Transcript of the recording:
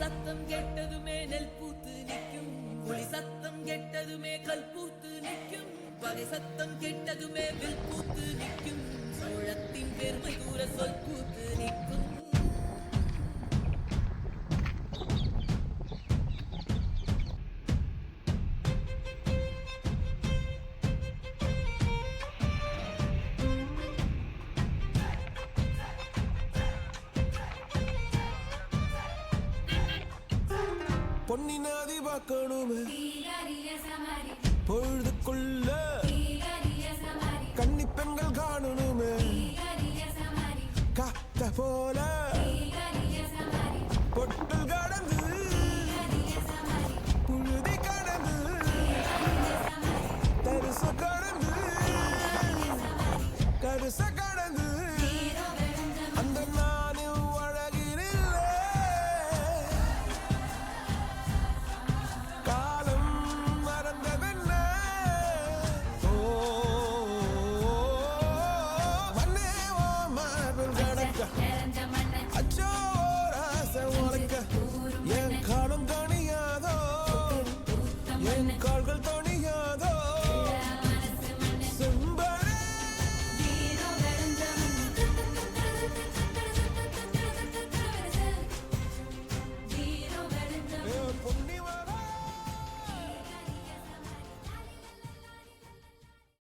சத்தம் கெட்டதுமே நெல் பூத்து நிற்கும். புலி சத்தம் கெட்டதுமே கல் பூத்து நிற்கும். பகை சத்தம் கெட்டதுமே வில் பூத்து நிற்கும். பொன்னி நாதி பார்க்கணுமே. பொழுதுக்குள்ள கன்னி பெண்கள் காணணுமே. காத்த போல பொட்டல் கடந்து புழுதி கடந்து தரிசு கடந்து கருச கடந்து del